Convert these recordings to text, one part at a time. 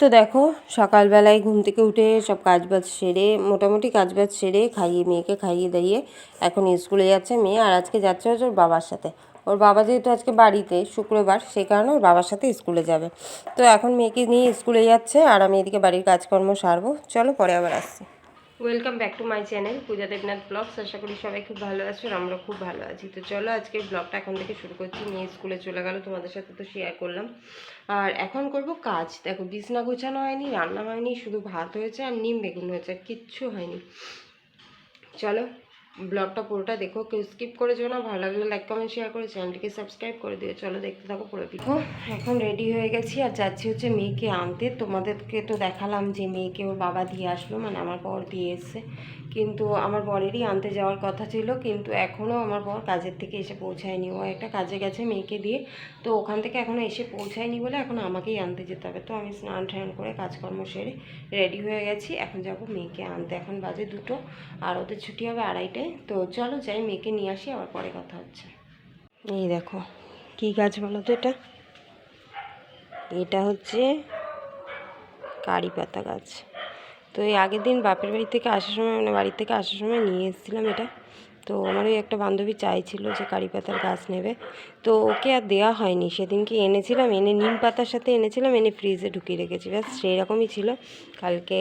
তো দেখো, সকালবেলায় ঘুম থেকে উঠে সব কাজ বাজ সেরে, মোটামুটি কাজ বাজ সেরে খাইয়ে, মেয়েকে খাইয়ে দাইয়ে এখন স্কুলে যাচ্ছে মেয়ে আর আজকে যাচ্ছে হচ্ছে ওর বাবার সাথে। ওর বাবা যেহেতু আজকে বাড়িতে, শুক্রবার সেই কারণে ওর বাবার সাথে স্কুলে যাবে। তো এখন মেয়েকে নিয়ে স্কুলে যাচ্ছে আর আমি এদিকে বাড়ির কাজকর্ম সারবো। চলো পরে আবার আসছি। Welcome back to my channel Puja Debnath vlogs আশা করি সবাই খুব ভালো আছো আর আমরা খুব ভালো আছি। তো চলো আজকে ব্লগটা এখন থেকে শুরু করছি। নিয়ে স্কুলে চলে গেলো, তোমাদের সাথে তো শেয়ার করলাম। আর এখন করব কাজ। দেখো, বিছনা গোছানো হয়নি, রান্না হয়নি, শুধু ভাত হয়েছে আর নিম বেগুন হয়েছে, আর কিচ্ছু হয়নি। চলো ব্লগটা পুরোটা দেখো। কেউ স্কিপ করে যেও না, ভালো লাগলে লাইক কমেন্ট শেয়ার করে চ্যানেলটিকে সাবস্ক্রাইব করে দিও। চলো দেখতে থাকো পুরো ভিডিও এখন রেডি হয়ে গেছি আর যাচ্ছি হচ্ছে মেয়েকে আনতে। তোমাদেরকে তো দেখালাম যে মেয়েকে ওর বাবা দিয়ে আসলো মানে আমার বর দিয়ে এসছে। কিন্তু আমার বরেরই আনতে যাওয়ার কথা ছিল, কিন্তু এখনও আমার বর কাজের থেকে এসে পৌঁছায়নি। ও একটা কাজে গেছে মেয়েকে দিয়ে, তো ওখান থেকে এখনও এসে পৌঁছায়নি বলে এখন আমাকেই আনতে যেতে হবে। তো আমি স্নান টান করে কাজকর্ম সেরে রেডি হয়ে গেছি। এখন যাব মেয়েকে আনতে। এখন বাজে দুটো আর ওদের ছুটি হবে আড়াইটায়। তো চলো যাই, মেয়েকে নিয়ে আসি, আবার পরে কথা হচ্ছে। এই দেখো, কী গাছ বলো তো এটা? এটা হচ্ছে কারি পাতা গাছ। তো এই আগের দিন বাপের বাড়ি থেকে আসার সময় মানে বাড়ি থেকে আসার সময় নিয়ে এসেছিলাম এটা। তো আমার ওই একটা বান্ধবী চাইছিল যে কারি পাতার গাছ নেবে। তো ওকে আর দেওয়া হয়নি। সেদিনকে এনেছিলাম, এনে নিম পাতার সাথে এনেছিলাম, এনে ফ্রিজে ঢুকিয়ে রেখেছি। ব্যাস সেই রকমই ছিল। কালকে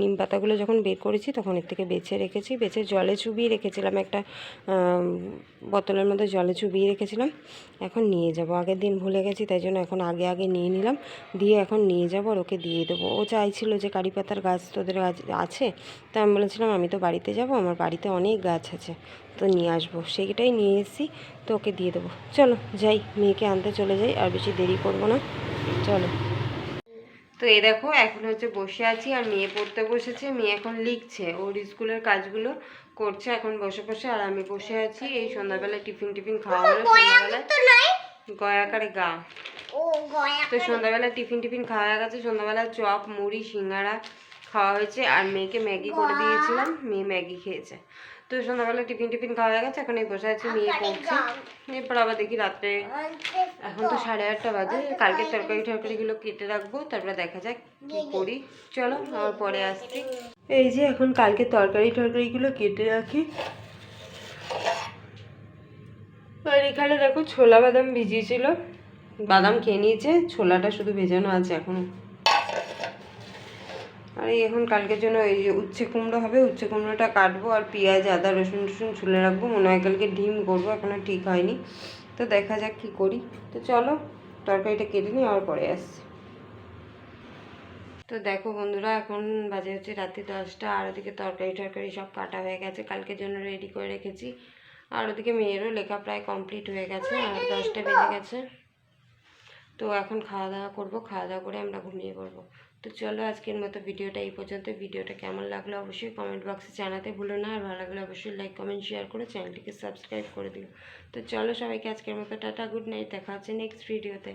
নিম পাতাগুলো যখন বের করেছি তখন এর থেকে বেছে রেখেছি। বেছে জলে চুবিয়ে রেখেছিলাম একটা বোতলের মধ্যে জলে চুবিয়ে রেখেছিলাম। এখন নিয়ে যাব। আগের দিন ভুলে গেছি, তাই জন্য এখন আগে আগে নিয়ে নিলাম। দিয়ে এখন নিয়ে যাব আর ওকে দিয়ে দেবো। ও চাইছিল যে কারি পাতার গাছ তোদের গাছ আছে। তা আমি বলেছিলাম, আমি তো বাড়িতে যাব। আমার বাড়িতে অনেক গাছ আছে। তো নিয়ে আসব। সেইটাই নিয়ে এসেছি তো ওকে দিয়ে দেবো। চলো যাই মেয়েকে আনতে চলে যাই আর বেশি দেরি করব না। চলো। তো এ দেখো এখন হচ্ছে বসে আছি আর মেয়ে পড়তে বসেছে মেয়ে এখন লিখছে। ওর স্কুলের কাজগুলো করছে এখন বসে বসে আর আমি বসে আছি এই সন্ধ্যাবেলায় টিফিন টিফিন খাওয়া হলো সন্ধ্যাবেলায় গয়াকারে গা। তো সন্ধ্যাবেলা টিফিন টিফিন খাওয়া হয়ে গেছে সন্ধ্যাবেলা চপ মুড়ি সিঙ্গারা খাওয়া হয়েছে আর মেয়েকে ম্যাগি করে দিয়েছিলাম মেয়ে ম্যাগি খেয়েছে। তো সন্ধ্যাবেলা টিফিন টিফিন খাওয়া হয়ে গেছে এখন এই বসে আছি মেয়ে পড়ছে। এরপর আবার দেখি রাত্রে। এখন তো সাড়ে আটটা বাজে কালকে তরকারি টরকারিগুলো কেটে রাখব তারপরে দেখা যাক কি করি। চলো আবার পরে আসছি। এই যে এখন কালকে তরকারি টরকারিগুলো কেটে রাখি। আর এখানে দেখো ছোলা বাদাম ভিজিয়েছিল। বাদাম খেয়ে নিয়েছে ছোলাটা শুধু ভেজানো আছে এখনও। আর এখন কালকের জন্য এই যে উচ্ছে কুমড়ো হবে, উচ্ছে কুমড়োটা কাটবো আর পেঁয়াজ, আদা, রসুন টসুন ছুলে রাখব। মনে হয় কালকে ডিম করব এখনও ঠিক হয়নি। তো দেখা যাক কি করি। তো চলো, তরকারিটা কেটে নিই, আবার পরে আসছি। তো দেখো বন্ধুরা, এখন বাজে হচ্ছে রাত্রি দশটা, আর ওদিকে তরকারি টরকারি সব কাটা হয়ে গেছে। কালকের জন্য রেডি করে রেখেছি। আর ওদিকে মেয়েরও লেখা প্রায় কমপ্লিট হয়ে গেছে, আর দশটা বেজে গেছে। তো এখন খাওয়া দাওয়া করব খাওয়া দাওয়া করে আমরা ঘুমিয়ে পড়ব। তো চলো আজকের মতো ভিডিওটা এই পর্যন্ত। ভিডিওটা কেমন লাগল অবশ্যই কমেন্ট বক্সে জানাতে ভুলো না। আর ভালো লাগলে অবশ্যই লাইক কমেন্ট শেয়ার করে চ্যানেলটিকে সাবস্ক্রাইব করে দিও। তো চলো সবাইকে আজকের মতো টাটা গুড নাইট দেখা হচ্ছে নেক্সট ভিডিওতে